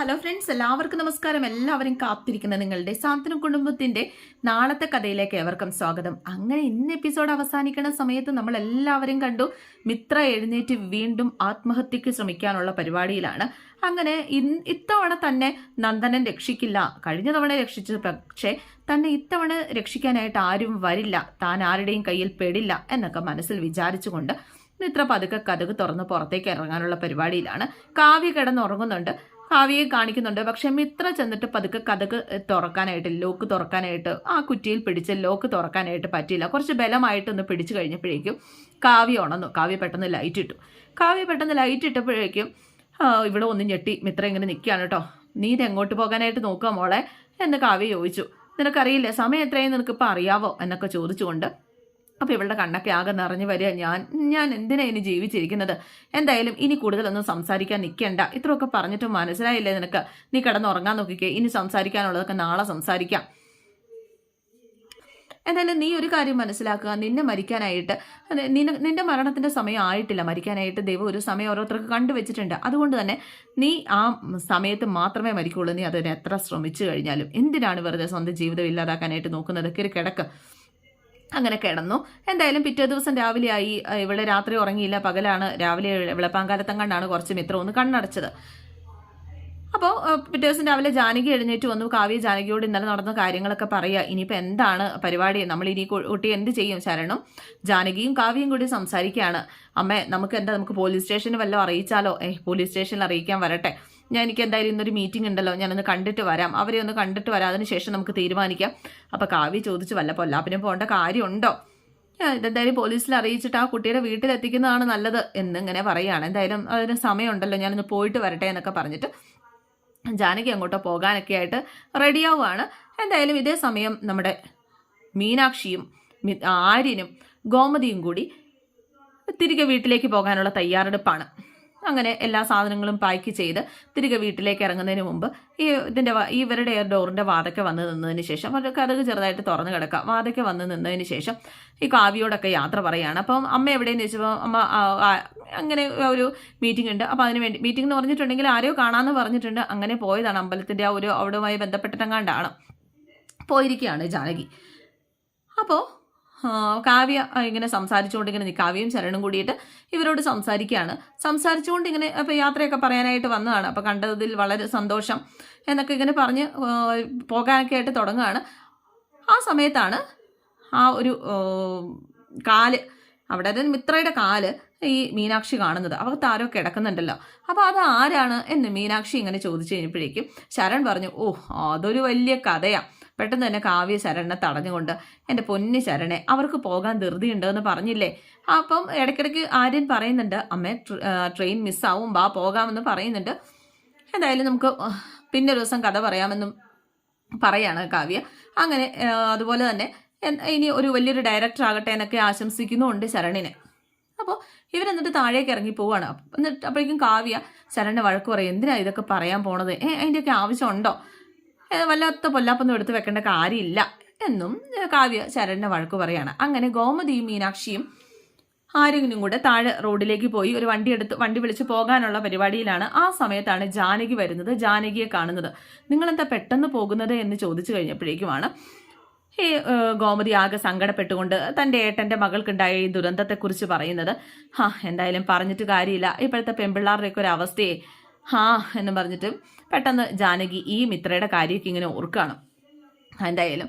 Hello friends എല്ലാവർക്കും നമസ്കാരം. എല്ലാവരും കാത്തിരിക്കുന്ന നിങ്ങളുടെ സാന്ത്വന കുടുംബത്തിന്റെ നാളത്തെ കഥയിലേക്ക് ഏവർക്കും സ്വാഗതം. അങ്ങനെ ഇന്ന് എപ്പിസോഡ് അവസാനിക്കുന്ന സമയത്ത് നമ്മൾ എല്ലാവരും കണ്ടു മിത്ര എഴുന്നേറ്റ് വീണ്ടും ആത്മഹത്യക്ക് ശ്രമിക്കാനുള്ള പരിപാടിയിലാണ്. അങ്ങനെ ഇത്തവണ തന്നെ നന്ദനൻ രക്ഷിക്കില്ല. കഴിഞ്ഞ തവണ രക്ഷിച്ചത് പക്ഷേ തന്നെ ഇത്തവണ രക്ഷിക്കാനായിട്ട് ആരും വരില്ല. താൻ ആരുടെയും കയ്യിൽ പെടില്ല എന്നൊക്കെ മനസ്സിൽ വിചാരിച്ചുകൊണ്ട് മിത്ര പതുക്കെ കഥക് തുറന്ന് പുറത്തേക്ക് ഇറങ്ങാനുള്ള പരിപാടിയിലാണ്. കാവ്യ കിടന്നുറങ്ങുന്നുണ്ട്. കാവ്യയെ കാണിക്കുന്നുണ്ട്. പക്ഷെ മിത്ര ചെന്നിട്ട് പതുക്കെ കഥക്ക് തുറക്കാനായിട്ട് ലോക്ക് തുറക്കാനായിട്ട് ആ കുറ്റിയിൽ പിടിച്ച ലോക്ക് തുറക്കാനായിട്ട് പറ്റിയില്ല. കുറച്ച് ബലമായിട്ടൊന്ന് പിടിച്ചു കഴിഞ്ഞപ്പോഴേക്കും കാവ്യ ഉണന്നു കാവ്യ പെട്ടെന്ന് ലൈറ്റ് ഇട്ടു. കാവ്യ പെട്ടെന്ന് ലൈറ്റ് ഇട്ടപ്പോഴേക്കും ഇവിടെ ഒന്ന് ഞെട്ടി. മിത്ര ഇങ്ങനെ നിൽക്കുകയാണ് കേട്ടോ നീ ഇത് എങ്ങോട്ട് പോകാനായിട്ട് നോക്കുക മോളെ എന്ന് കാവ്യ ചോദിച്ചു. നിനക്കറിയില്ലേ സമയം എത്രയും നിനക്കിപ്പോൾ അറിയാവോ? എന്നൊക്കെ ചോദിച്ചുകൊണ്ട് അപ്പോൾ ഇവളുടെ കണ്ണൊക്കെ ആകെ നിറഞ്ഞു വരിക. ഞാൻ ഞാൻ എന്തിനാ ഇനി ജീവിച്ചിരിക്കുന്നത്? എന്തായാലും ഇനി കൂടുതലൊന്നും സംസാരിക്കാൻ നിൽക്കണ്ട ഇത്രയൊക്കെ പറഞ്ഞിട്ട് മനസ്സിലായില്ലേ നിനക്ക്? നീ കിടന്നുറങ്ങാൻ നോക്കിക്കേ. ഇനി സംസാരിക്കാനുള്ളതൊക്കെ നാളെ സംസാരിക്കാം. എന്തായാലും നീ ഒരു കാര്യം മനസ്സിലാക്കുക. നിന്നെ മരിക്കാനായിട്ട് നിന്നെ നിന നിന്റെ മരണത്തിന്റെ സമയം ആയിട്ടില്ല. മരിക്കാനായിട്ട് ദൈവം ഒരു സമയം ഓരോരുത്തർക്ക് കണ്ടുവച്ചിട്ടുണ്ട്. അതുകൊണ്ട് തന്നെ നീ ആ സമയത്ത് മാത്രമേ മരിക്കുള്ളൂ. നീ അതിനെ എത്ര ശ്രമിച്ചു കഴിഞ്ഞാലും. എന്തിനാണ് വെറുതെ സ്വന്തം ജീവിതം ഇല്ലാതാക്കാനായിട്ട് നോക്കുന്നത്? കിടക്ക്. അങ്ങനെ കിടന്നു. എന്തായാലും പിറ്റേ ദിവസം രാവിലെ ആയി ഇവിടെ രാത്രി ഉറങ്ങിയില്ല. പകലാണ് രാവിലെ വിളപ്പാങ്കാലത്തും കണ്ടാണ് കുറച്ച് മിത്രം ഒന്ന് കണ്ണടച്ചത്. അപ്പോൾ പിറ്റേ ദിവസം രാവിലെ ജാനകി എഴുന്നേറ്റ് വന്നു. കാവ്യ ജാനകിയോട് ഇന്നലെ നടന്ന കാര്യങ്ങളൊക്കെ പറയുക ഇനിയിപ്പോൾ എന്താണ് പരിപാടി? നമ്മൾ ഇനി കുട്ടി എന്ത് ചെയ്യും? ശരണം ജാനകിയും കാവ്യയും കൂടി സംസാരിക്കുകയാണ്. അമ്മേ നമുക്ക് എന്താ? നമുക്ക് പോലീസ് സ്റ്റേഷനിൽ വല്ലതും അറിയിച്ചാലോ? ഏഹ് പോലീസ് സ്റ്റേഷനിൽ അറിയിക്കാൻ വരട്ടെ. ഞാൻ എനിക്ക് എന്തായാലും ഇന്നൊരു മീറ്റിംഗ് ഉണ്ടല്ലോ ഞാനൊന്ന് കണ്ടിട്ട് വരാം. അവരെ ഒന്ന് കണ്ടിട്ട് വരാം അതിന് ശേഷം നമുക്ക് തീരുമാനിക്കാം. അപ്പോൾ കാവ്യ ചോദിച്ചു വല്ല പിന്നെ പോകേണ്ട കാര്യമുണ്ടോ? ഇതെന്തായാലും പോലീസിൽ അറിയിച്ചിട്ട് ആ കുട്ടിയുടെ വീട്ടിലെത്തിക്കുന്നതാണ് നല്ലത് എന്നിങ്ങനെ പറയുകയാണ് എന്തായാലും അതിന് സമയമുണ്ടല്ലോ ഞാനൊന്ന് പോയിട്ട് വരട്ടെ എന്നൊക്കെ പറഞ്ഞിട്ട് ജാനകി അങ്ങോട്ടോ പോകാനൊക്കെ ആയിട്ട് റെഡിയാവുകയാണ് എന്തായാലും ഇതേ സമയം നമ്മുടെ മീനാക്ഷിയും ആര്യനും ഗോമതിയും കൂടി തിരികെ വീട്ടിലേക്ക് പോകാനുള്ള തയ്യാറെടുപ്പാണ്. അങ്ങനെ എല്ലാ സാധനങ്ങളും പാക്ക് ചെയ്ത് തിരികെ വീട്ടിലേക്ക് ഇറങ്ങുന്നതിന് മുമ്പ് ഈ ഇതിന്റെ ഇവരുടെ ഡോറിന്റെ വാതൊക്കെ വന്ന് നിന്നതിന് ശേഷം ഒരു കഥക് ചെറുതായിട്ട് തുറന്നു കിടക്കാം. വാതൊക്കെ വന്ന് നിന്നതിന് ശേഷം ഈ കാവ്യയോടൊക്കെ യാത്ര പറയുകയാണ് അപ്പം അമ്മ എവിടെയെന്ന് ചോദിച്ചപ്പോൾ അമ്മ അങ്ങനെ ഒരു മീറ്റിംഗ് ഉണ്ട്. അപ്പോൾ അതിന് വേണ്ടി മീറ്റിംഗ് എന്ന് പറഞ്ഞിട്ടുണ്ടെങ്കിൽ ആരെയോ കാണാമെന്ന് പറഞ്ഞിട്ടുണ്ട്. അങ്ങനെ പോയതാണ്. അമ്പലത്തിന്റെ ആ ഒരു അവിടുമായി ബന്ധപ്പെട്ടിട്ടെങ്ങാണ്ടാണ് പോയിരിക്കുകയാണ് ജാനകി. അപ്പോൾ കാവ്യ ഇങ്ങനെ സംസാരിച്ചുകൊണ്ട് ഇങ്ങനെ കാവ്യയും ശരണും കൂടിയിട്ട് ഇവരോട് സംസാരിക്കുകയാണ്. സംസാരിച്ചുകൊണ്ട് ഇങ്ങനെ അപ്പോൾ യാത്രയൊക്കെ പറയാനായിട്ട് വന്നതാണ്. അപ്പോൾ കണ്ടതിൽ വളരെ സന്തോഷം എന്നൊക്കെ ഇങ്ങനെ പറഞ്ഞ് പോകാനൊക്കെ ആയിട്ട് തുടങ്ങുകയാണ്. ആ സമയത്താണ് ആ ഒരു കാൽ അവിടെ മിത്രയുടെ കാൽ ഈ മീനാക്ഷി കാണുന്നത്. അവർക്ക് ആരോ കിടക്കുന്നുണ്ടല്ലോ. അപ്പോൾ അത് ആരാണ് എന്ന് മീനാക്ഷി ഇങ്ങനെ ചോദിച്ചു കഴിഞ്ഞപ്പോഴേക്കും ശരൺ പറഞ്ഞു ഓ അതൊരു വലിയ കഥയാ. പെട്ടെന്ന് തന്നെ കാവ്യ ശരണനെ തടഞ്ഞുകൊണ്ട് എന്റെ പൊന്നു ശരണെ അവർക്ക് പോകാൻ ധൃതിയുണ്ട് എന്ന് പറഞ്ഞില്ലേ? അപ്പം ഇടയ്ക്കിടയ്ക്ക് ആര്യൻ പറയുന്നുണ്ട് അമ്മ ട്രെയിൻ മിസ്സാവും ബാ പോകാമെന്ന് പറയുന്നുണ്ട്. എന്തായാലും നമുക്ക് പിന്നെ ഒരു ദിവസം കഥ പറയാമെന്നും പറയാണ് കാവ്യ. അങ്ങനെ അതുപോലെ തന്നെ ഇനി ഒരു വലിയൊരു ഡയറക്ടർ ആകട്ടെ എന്നൊക്കെ ആശംസിക്കുന്നുമുണ്ട് ശരണിനെ. അപ്പോൾ ഇവരെന്നിട്ട് താഴേക്ക് ഇറങ്ങി പോവാണ്. എന്നിട്ട് അപ്പോഴേക്കും കാവ്യ ശരണിനെ വഴക്ക് പറയും എന്തിനാണ് ഇതൊക്കെ പറയാൻ പോണത്? ഏ അതിന്റെയൊക്കെ ആവശ്യമുണ്ടോ? വല്ലാത്ത പൊല്ലാപ്പൊന്നും എടുത്ത് വെക്കേണ്ട കാര്യമില്ല. എന്നും കാവ്യ ശരണിനെ വഴക്ക് പറയാണ്. അങ്ങനെ ഗോമതിയും മീനാക്ഷിയും ആരെങ്കിലും കൂടെ താഴെ റോഡിലേക്ക് പോയി ഒരു വണ്ടി എടുത്ത് വണ്ടി വിളിച്ച് പോകാനുള്ള പരിപാടിയിലാണ്. ആ സമയത്താണ് ജാനകി വരുന്നത്. ജാനകിയെ കാണുന്നത്. നിങ്ങളെന്താ പെട്ടെന്ന് പോകുന്നത്? എന്ന് ചോദിച്ചു കഴിഞ്ഞപ്പോഴേക്കുമാണ്. ഈ ഗോമതി ആകെ സങ്കടപ്പെട്ടുകൊണ്ട് തന്റെ ഏട്ടന്റെ മകൾക്കുണ്ടായ ഈ ദുരന്തത്തെക്കുറിച്ച് പറയുന്നത്. ഹാ എന്തായാലും പറഞ്ഞിട്ട് കാര്യമില്ല. ഇപ്പോഴത്തെ പെൺപിള്ളാരുടെയൊക്കെ ഒരു അവസ്ഥയെ ഹാ എന്ന് പറഞ്ഞിട്ട് പെട്ടെന്ന് ജാനകി ഈ മിത്രയുടെ കാര്യമൊക്കെ ഇങ്ങനെ ഓർക്കുകയാണ്. എന്തായാലും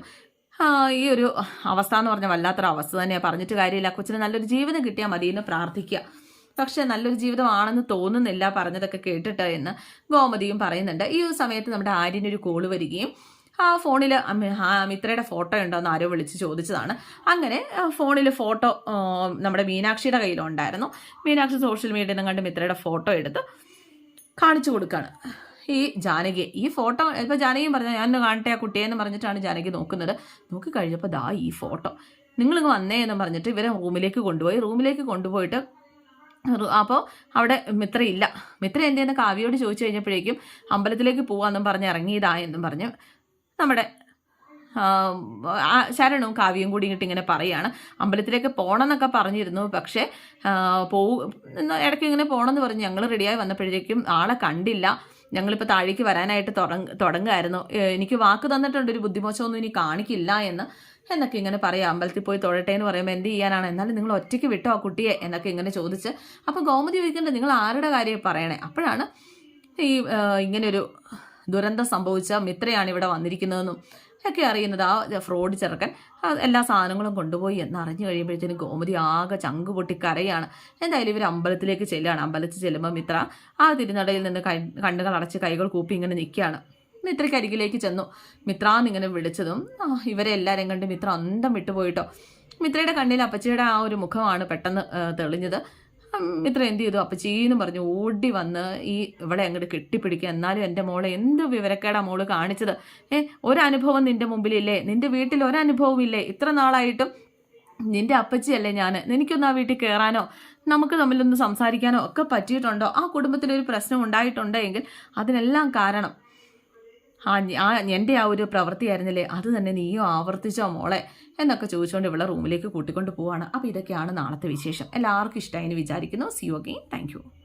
ഈ ഒരു അവസ്ഥ എന്ന് പറഞ്ഞാൽ വല്ലാത്തൊരു അവസ്ഥ തന്നെയാണ് പറഞ്ഞിട്ട് കാര്യമില്ല. കൊച്ചിന് നല്ലൊരു ജീവിതം കിട്ടിയാൽ മതി എന്ന് പ്രാർത്ഥിക്കുക. പക്ഷേ നല്ലൊരു ജീവിതമാണെന്ന് തോന്നുന്നില്ല പറഞ്ഞതൊക്കെ കേട്ടിട്ട് എന്ന് ഗോമതിയും പറയുന്നുണ്ട്. ഈ ഒരു സമയത്ത് നമ്മുടെ ആര്യനൊരു കോൾ വരികയും ആ ഫോണിൽ മിത്രയുടെ ഫോട്ടോ ഉണ്ടോ എന്ന് ആരോ വിളിച്ച് ചോദിച്ചതാണ്. അങ്ങനെ ഫോണിൽ ഫോട്ടോ നമ്മുടെ മീനാക്ഷിയുടെ കയ്യിലുണ്ടായിരുന്നു. മീനാക്ഷി സോഷ്യൽ മീഡിയയിൽ കണ്ട് മിത്രയുടെ ഫോട്ടോ എടുത്ത് കാണിച്ചു കൊടുക്കുകയാണ് ഈ ജാനകി ഈ ഫോട്ടോ ഇപ്പോൾ ജാനകിയും പറഞ്ഞാൽ ഞാൻ കാണട്ടെ ആ കുട്ടിയെന്ന് പറഞ്ഞിട്ടാണ് ജാനകി നോക്കുന്നത്. നോക്കി കഴിഞ്ഞപ്പോൾ ദാ ഈ ഫോട്ടോ. നിങ്ങളിങ്ങ് വന്നേ എന്ന് പറഞ്ഞിട്ട് ഇവരെ റൂമിലേക്ക് കൊണ്ടുപോയി. റൂമിലേക്ക് കൊണ്ടുപോയിട്ട് അപ്പോൾ അവിടെ മിത്രയില്ല മിത്ര എന്തെന്ന് കാവ്യയോട് ചോദിച്ചു കഴിഞ്ഞപ്പോഴേക്കും അമ്പലത്തിലേക്ക് പോകാമെന്നും പറഞ്ഞ് ഇറങ്ങിയതാ എന്നും പറഞ്ഞ് നമ്മുടെ ആ, ആ, ശരണും കാവ്യയും കൂടി ഇങ്ങോട്ട് ഇങ്ങനെ പറയുകയാണ് അമ്പലത്തിലേക്ക് പോകണം എന്നൊക്കെ പറഞ്ഞിരുന്നു. പക്ഷേ പോവും ഇടയ്ക്ക് ഇങ്ങനെ പോകണമെന്ന് പറഞ്ഞ് ഞങ്ങൾ റെഡിയായി വന്നപ്പോഴേക്കും ആളെ കണ്ടില്ല. ഞങ്ങളിപ്പോൾ താഴേക്ക് വരാനായിട്ട് തുടങ്ങ തുടങ്ങുമായിരുന്നു എനിക്ക് വാക്ക് തന്നിട്ടുണ്ട് ഒരു ബുദ്ധിമോശമൊന്നും ഇനി കാണിക്കില്ല എന്ന്. എന്നൊക്കെ ഇങ്ങനെ പറയാം അമ്പലത്തിൽ പോയി തൊഴട്ടെ എന്ന് പറയുമ്പോൾ എന്ത് ചെയ്യാനാണ്? എന്നാലും നിങ്ങൾ ഒറ്റയ്ക്ക് വിട്ടോ ആ കുട്ടിയെ? എന്നൊക്കെ ഇങ്ങനെ ചോദിച്ച്. അപ്പോൾ ഗോമതി ചോദിക്കേണ്ടത് നിങ്ങൾ ആരുടെ കാര്യം പറയണേ? അപ്പോഴാണ് ഈ ഇങ്ങനെയൊരു ദുരന്തം സംഭവിച്ച മിത്രയാണ് ഇവിടെ വന്നിരിക്കുന്നതെന്നും ഒക്കെ അറിയുന്നത് ആ ഫ്രോഡ് ചെറുക്കൻ എല്ലാ സാധനങ്ങളും കൊണ്ടുപോയി എന്ന് അറിഞ്ഞു കഴിയുമ്പോഴത്തേനും ഗോമതി ആകെ ചങ്ക് പൊട്ടി കരയാണ്. എന്തായാലും ഇവർ അമ്പലത്തിലേക്ക് ചെല്ലുകയാണ്. അമ്പലത്തിൽ ചെല്ലുമ്പോൾ മിത്ര ആ തിരുനടയിൽ നിന്ന് കണ്ണുകൾ അടച്ച് കൈകൾ കൂപ്പി ഇങ്ങനെ നിൽക്കുകയാണ്. മിത്രയ്ക്ക് അരികിലേക്ക് ചെന്നു. മിത്ര എന്നിങ്ങനെ വിളിച്ചതും ഇവരെ എല്ലാവരെയും കണ്ട് മിത്ര അന്തം വിട്ടുപോയിട്ടോ. മിത്രയുടെ കണ്ണിൽ അപ്പച്ചിയുടെ ആ ഒരു മുഖമാണ് പെട്ടെന്ന് തെളിഞ്ഞത്. ഉം, മിത്ര എന്ത് ചെയ്തു? അപ്പച്ചീന്ന് പറഞ്ഞ് ഓടി വന്ന് ഈ ഇവിടെ അങ്ങോട്ട് കെട്ടിപ്പിടിക്കുക എന്നാലും എന്റെ മോളെ എന്ത് വിവരക്കേടാ മോൾ കാണിച്ചത്? ഏ ഒരനുഭവം നിന്റെ മുമ്പിലില്ലേ? നിന്റെ വീട്ടിൽ ഒരനുഭവം ഇല്ലേ ഇത്ര നാളായിട്ടും നിന്റെ അപ്പച്ചിയല്ലേ ഞാൻ നിനക്കൊന്ന് ആ വീട്ടിൽ കയറാനോ നമുക്ക് തമ്മിലൊന്ന് സംസാരിക്കാനോ ഒക്കെ പറ്റിയിട്ടുണ്ടോ? ആ കുടുംബത്തിലൊരു പ്രശ്നം ഉണ്ടായിട്ടുണ്ടെങ്കിൽ അതിനെല്ലാം കാരണം ആ ആ എന്റെ ആ ഒരു പ്രവൃത്തിയായിരുന്നില്ലേ അത് തന്നെ നീയോ ആവർത്തിച്ചോ മോളെ? എന്നൊക്കെ ചോദിച്ചുകൊണ്ട് ഇവിടെ റൂമിലേക്ക് കൂട്ടിക്കൊണ്ട് പോവാണ്. അപ്പോൾ ഇതൊക്കെയാണ് നാളത്തെ വിശേഷം. എല്ലാവർക്കും ഇഷ്ടമായി എന്ന് വിചാരിക്കുന്നു. C you again thank